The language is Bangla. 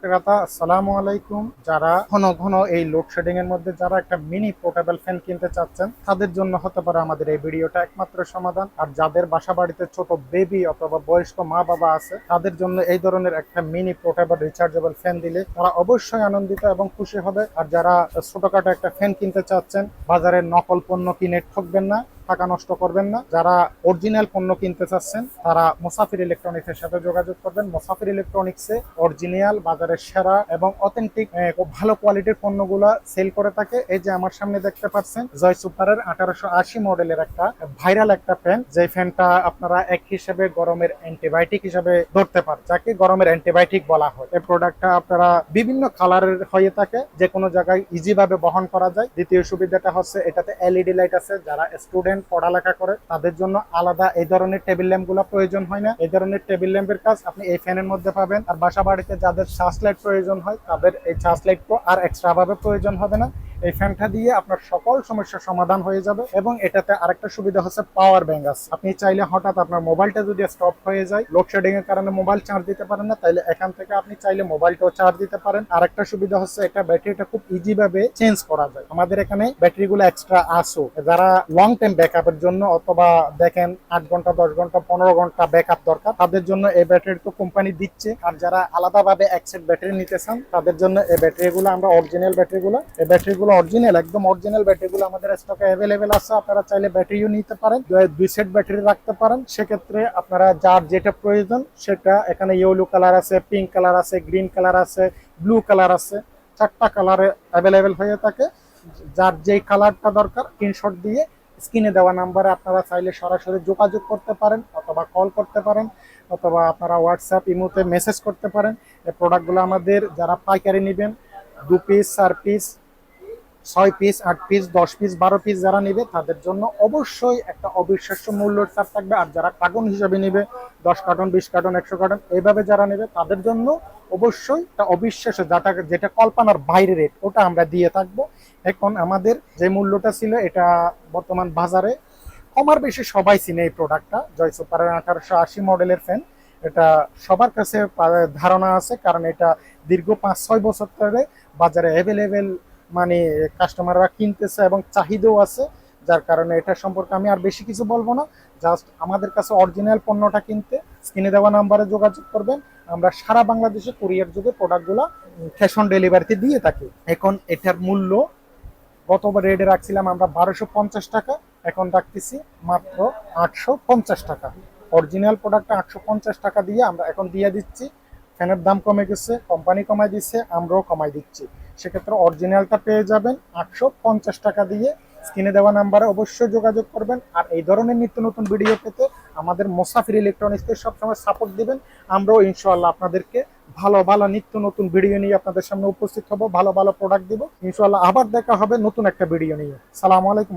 ক্রেতা আসসালামু আলাইকুম। যারা ঘন ঘন এই লোডশেডিং এর মধ্যে যারা একটা মিনি পোর্টেবল ফ্যান কিনতে চাচ্ছেন, তাদের জন্য হতে পারে আমাদের এই ভিডিওটা একমাত্র সমাধান। আর যাদের বাসা বাড়িতে ছোট বেবি অথবা বয়স্ক মা বাবা আছে, তাদের জন্য এই ধরনের একটা মিনি পোর্টেবল রিচার্জেবল ফ্যান দিলে তারা অবশ্যই আনন্দিত এবং খুশি হবে। আর যারা ছোটখাটো একটা ফ্যান কিনতে চাচ্ছেন বাজারের নকল পণ্য কিনে ঠকবেন না টাকা নষ্ট করবেন না। যারা অরিজিনাল পণ্য কিনতে চাচ্ছেন, তারা মুসাফির ইলেকট্রনিক্সের সাথে যোগাযোগ করবেন। মুসাফির ইলেকট্রনিক্সে অরিজিনাল বাজারের সেরা এবং অথেন্টিক ভালো কোয়ালিটির পণ্যগুলো সেল করে থাকে। এই যে আমার সামনে দেখতে পাচ্ছেন, জয় সুপারের আঠারোশো আশি মডেলের একটা ভাইরাল একটা ফ্যান যে ফ্যানটা আপনারা এক হিসেবে গরমের অ্যান্টিবায়োটিক হিসেবে ধরতে পারেন যাকে গরমের অ্যান্টিবায়োটিক বলা হয়। এই প্রোডাক্টটা আপনারা বিভিন্ন কালারের হয়ে থাকে যে কোনো জায়গায় ইজি ভাবে বহন করা যায়। দ্বিতীয় সুবিধাটা হচ্ছে, এটাতে এলইডি লাইট আছে। যারা স্টুডেন্ট পড়ালেখা করে তাদের জন্য আলাদা এই ধরনের টেবিল ল্যাম্পগুলো প্রয়োজন হয় না। এই ধরনের টেবিল ল্যাম্পের কাজ আপনি এই ফ্যানের মধ্যে পাবেন। আর বাসা বাড়িতে যাদের চার্জ লাইট প্রয়োজন হয়, তাদের এই চার্জ লাইট আর এক্সট্রা ভাবে প্রয়োজন হবে না। এই ফ্যানটা দিয়ে আপনার সকল সমস্যার সমাধান হয়ে যাবে এবং এটাতে আরেকটা সুবিধা হচ্ছে পাওয়ার ব্যাংক আছে। আপনি চাইলে হঠাৎ আপনার মোবাইলটা যদি স্টপ হয়ে যায় লোডশেডিং এর কারণে মোবাইল চার্জ দিতে পারেন না, তাইলে এখান থেকে আপনি চাইলে মোবাইলটাও চার্জ দিতে পারেন। আরেকটা সুবিধা হচ্ছে এটা, ব্যাটারিটা খুব ইজি ভাবে চেঞ্জ করা যায়। আমাদের এখানে ব্যাটারি গুলো এক্সট্রা আসো যারা লং টাইম ব্যাকআপের জন্য অথবা দেখেন আট ঘণ্টা, দশ ঘণ্টা, পনেরো ঘণ্টা ব্যাকআপ দরকার, তাদের জন্য এই ব্যাটারি তো কোম্পানি দিচ্ছে। আর যারা আলাদাভাবে এক সেট ব্যাটারি নিতে চান, তাদের জন্য এই ব্যাটারি গুলো আমরা অরিজিনাল ব্যাটারি গুলো এই ব্যাটারি গুলো অরিজিনাল একদম অরিজিনাল ব্যাটারি গুলো আমাদের স্টকে অ্যাভেলেবেল আছে। আপনারা চাইলে ব্যাটারিও নিতে পারেন দুই সেট ব্যাটারি রাখতে পারেন। সেক্ষেত্রে আপনারা যার যেটা প্রয়োজন সেটা এখানে ইয়েলো কালার আছে পিঙ্ক কালার আছে গ্রিন কালার আছে ব্লু কালার আছে, চারটা কালারে অ্যাভেলেবেল হয়ে থাকে। যার যেই কালারটা দরকার স্ক্রিনশট দিয়ে স্ক্রিনে দেওয়া নাম্বারে আপনারা চাইলে সরাসরি যোগাযোগ করতে পারেন অথবা কল করতে পারেন অথবা আপনারা হোয়াটসঅ্যাপ ইমোতে মেসেজ করতে পারেন। এই প্রোডাক্টগুলো আমাদের যারা পাইকারি নেবেন, দু পিস চার পিস ছয় পিস আট পিস দশ পিস বারো পিস যারা নেবে, তাদের জন্য অবশ্যই একটা অবিশ্বাস্য মূল্যের ছাড় থাকবে। আর যারা কার্টন হিসাবে নেবে, দশ কার্টন বিশ কার্টন একশো কার্টন এইভাবে যারা নেবে, তাদের জন্য অবশ্যই একটা অবিশ্বাস্য যেটা যেটা কল্পনার বাইরে রেট ওটা আমরা দিয়ে থাকব। এখন আমাদের যে মূল্যটা ছিল, এটা বর্তমান বাজারে কমার বেশি সবাই চিনে এই প্রোডাক্টটা জয় সুপারের আঠারোশো আশি মডেলের ফ্যান এটা সবার কাছে ধারণা আছে, কারণ এটা দীর্ঘ পাঁচ, ছয় বছর ধরে বাজারে অ্যাভেলেবেল মানে কাস্টমাররা কিনতেছে এবং চাহিদাও আছে, যার কারণে এটা সম্পর্কে আমি আর বেশি কিছু বলব না। জাস্ট আমাদের কাছে অরিজিনাল পণ্যটা কিনতে, স্ক্রিনে দেওয়া নাম্বারে যোগাযোগ করবেন। আমরা সারা বাংলাদেশে কুরিয়ার যুগে প্রোডাক্টগুলো ক্যাশ অন ডেলিভারিতে দিয়ে থাকি। এখন এটার মূল্য গতবার রেডে রাখছিলাম আমরা বারোশো পঞ্চাশ টাকা, এখন রাখতেছি মাত্র আটশো পঞ্চাশ টাকা। অরিজিনাল প্রোডাক্টটা আটশো পঞ্চাশ টাকা দিয়ে আমরা এখন দিয়ে দিচ্ছি। ফ্যানের দাম কমে গেছে কোম্পানি কমাই দিচ্ছে, আমরাও কমাই দিচ্ছি। সেক্ষেত্রে অরিজিনালটা পেয়ে যাবেন আটশো পঞ্চাশ টাকা দিয়ে। স্ক্রিনে দেওয়া নাম্বারে অবশ্যই যোগাযোগ করবেন। আর এই ধরনের নিত্য নতুন ভিডিও পেতে আমাদের মোসাফির ইলেকট্রনিক্সকে সবসময় সাপোর্ট দিবেন। আমরাও ইনশাল্লাহ আপনাদেরকে ভালো ভালো নিত্য নতুন ভিডিও নিয়ে আপনাদের সামনে উপস্থিত হব, ভালো ভালো প্রোডাক্ট দিব। ইনশাল্লাহ আবার দেখা হবে নতুন একটা ভিডিও নিয়ে। সালাম আলাইকুম।